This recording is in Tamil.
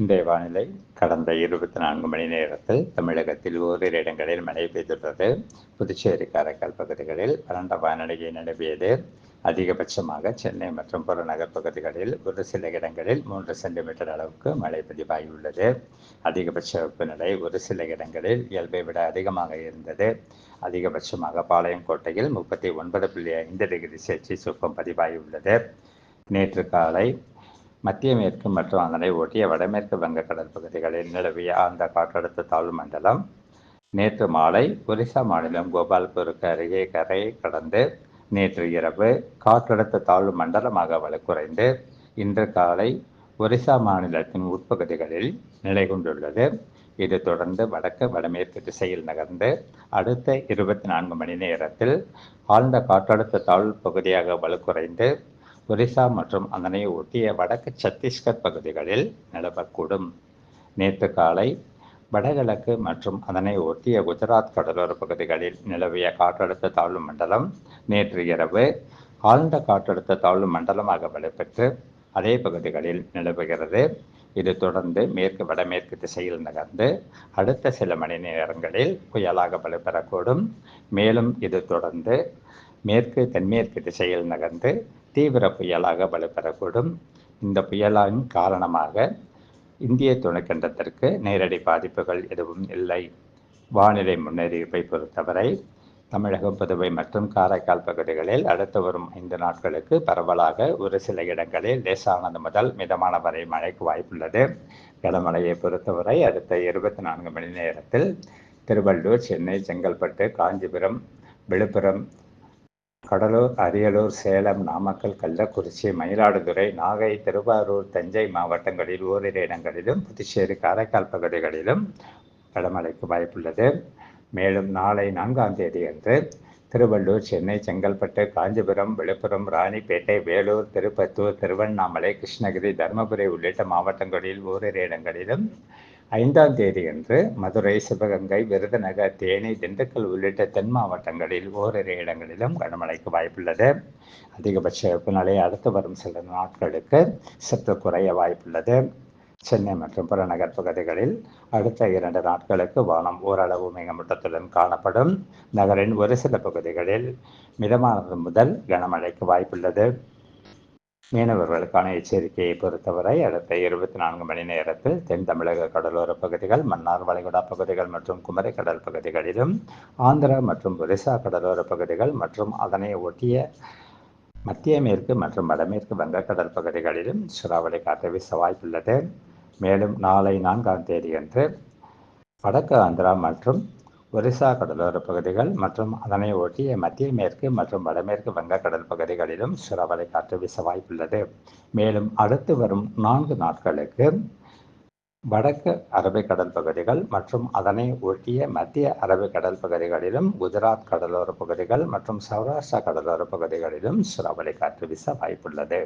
இன்றைய வானிலை கடந்த இருபத்தி நான்கு மணி நேரத்தில் தமிழகத்தில் ஓரிரு இடங்களில் மழை பெய்துள்ளது. புதுச்சேரி காரைக்கால் பகுதிகளில் வறண்ட வானிலையை நிலவியது. அதிகபட்சமாக சென்னை மற்றும் புறநகர் பகுதிகளில் ஒரு சில இடங்களில் மூன்று சென்டிமீட்டர் அளவுக்கு மழை பதிவாகியுள்ளது. அதிகபட்ச வெப்பநிலை ஒரு சில இடங்களில் இயல்பை விட அதிகமாக இருந்தது. அதிகபட்சமாக பாளையங்கோட்டையில் முப்பத்தி ஒன்பது புள்ளி ஐந்து டிகிரி செல்சியஸ் வெப்பம் பதிவாகியுள்ளது. நேற்று காலை மத்திய மேற்கு மற்றும் அதனை ஒட்டிய வடமேற்கு வங்கக்கடல் பகுதிகளில் நிலவிய ஆழ்ந்த காற்றழுத்த தாழ்வு மண்டலம் நேற்று மாலை ஒரிசா மாநிலம் கோபால்பூருக்கு அருகே கரையை கடந்து நேற்று இரவு காற்றழுத்த தாழ்வு மண்டலமாக வலுக்குறைந்து இன்று காலை ஒரிசா மாநிலத்தின் உட்பகுதிகளில் நிலை கொண்டுள்ளது. இது தொடர்ந்து வடக்கு வடமேற்கு திசையில் நகர்ந்து அடுத்த இருபத்தி நான்கு மணி நேரத்தில் ஆழ்ந்த காற்றழுத்த தாழ்வு பகுதியாக வலுக்குறைந்து ஒரிசா மற்றும் அதனை ஒட்டிய வடக்கு சத்தீஸ்கர் பகுதிகளில் நிலவக்கூடும் நேற்று காலை வடகிழக்கு மற்றும் அதனை ஒட்டிய குஜராத் கடலோர பகுதிகளில் நிலவிய காற்றழுத்த தாழ்வு மண்டலம் நேற்று இரவு ஆழ்ந்த காற்றழுத்த தாழ்வு மண்டலமாக வலுப்பெற்று அதே பகுதிகளில் நிலவுகிறது. இது தொடர்ந்து மேற்கு வடமேற்கு திசையில் நகர்ந்து அடுத்த சில மணி நேரங்களில் புயலாக வலுப்பெறக்கூடும். மேலும் இது தொடர்ந்து மேற்கு தென்மேற்கு திசையில் நகர்ந்து தீவிர புயலாக வலுப்பெறக்கூடும். இந்த புயலின் காரணமாக இந்திய துணைக்கண்டத்திற்கு நேரடி பாதிப்புகள் எதுவும் இல்லை. வானிலை முன்னறிவிப்பை பொறுத்தவரை தமிழகம் புதுவை மற்றும் காரைக்கால் பகுதிகளில் அடுத்து வரும் ஐந்து நாட்களுக்கு பரவலாக ஒரு சில இடங்களில் லேசானது முதல் மிதமான வரை மழைக்கு வாய்ப்புள்ளது. கனமழையை பொறுத்தவரை அடுத்த இருபத்தி நான்கு மணி நேரத்தில் திருவள்ளூர் சென்னை செங்கல்பட்டு காஞ்சிபுரம் விழுப்புரம் கடலூர் அரியலூர் சேலம் நாமக்கல் கள்ளக்குறிச்சி மயிலாடுதுறை நாகை திருவாரூர் தஞ்சை மாவட்டங்களில் ஓரிரு இடங்களிலும் புதுச்சேரி காரைக்கால் பகுதிகளிலும் கனமழைக்கு வாய்ப்புள்ளது. மேலும் நாளை நான்காம் தேதி அன்று திருவள்ளூர் சென்னை செங்கல்பட்டு காஞ்சிபுரம் விழுப்புரம் ராணிப்பேட்டை வேலூர் திருப்பத்தூர் திருவண்ணாமலை கிருஷ்ணகிரி தருமபுரி உள்ளிட்ட மாவட்டங்களில் ஓரிரு இடங்களிலும் ஐந்தாம் தேதியன்று மதுரை சிவகங்கை விருதுநகர் தேனி திண்டுக்கல் உள்ளிட்ட தென் மாவட்டங்களில் ஓரிரு இடங்களிலும் கனமழைக்கு வாய்ப்புள்ளது. அதிகபட்ச வெப்பநிலை அடுத்து வரும் சில நாட்களுக்கு சற்று குறைய வாய்ப்புள்ளது. சென்னை மற்றும் புறநகர் பகுதிகளில் அடுத்த இரண்டு நாட்களுக்கு வானம் ஓரளவு மேகமூட்டத்துடன் காணப்படும். நகரின் ஒரு சில பகுதிகளில் மிதமானது முதல் கனமழைக்கு வாய்ப்புள்ளது. மீனவர்களுக்கான எச்சரிக்கையை பொறுத்தவரை அடுத்த இருபத்தி நான்கு மணி நேரத்தில் தென் தமிழக கடலோர பகுதிகள் மன்னார் வளைகுடா பகுதிகள் மற்றும் குமரி கடல் பகுதிகளிலும் ஆந்திரா மற்றும் ஒரிசா கடலோர பகுதிகள் மற்றும் அதனை ஒட்டிய மத்திய மேற்கு மற்றும் வடமேற்கு வங்கக்கடல் பகுதிகளிலும் சூறாவளி காற்று வீச வாய்ப்புள்ளது. மேலும் நாளை நான்காம் தேதியன்று வடக்கு ஆந்திரா மற்றும் ஒரிசா கடலோர பகுதிகள் மற்றும் அதனை ஒட்டிய மத்திய மேற்கு மற்றும் வடமேற்கு வங்கக்கடல் பகுதிகளிலும் சூறாவளி காற்று வீச வாய்ப்புள்ளது. மேலும் அடுத்து வரும் நான்கு நாட்களுக்கு வடக்கு அரபிக்கடல் பகுதிகள் மற்றும் அதனை ஒட்டிய மத்திய அரபிக்கடல் பகுதிகளிலும் குஜராத் கடலோர பகுதிகள் மற்றும் சௌராஷ்டிரா கடலோர பகுதிகளிலும் சூறாவளி காற்று வீச வாய்ப்புள்ளது.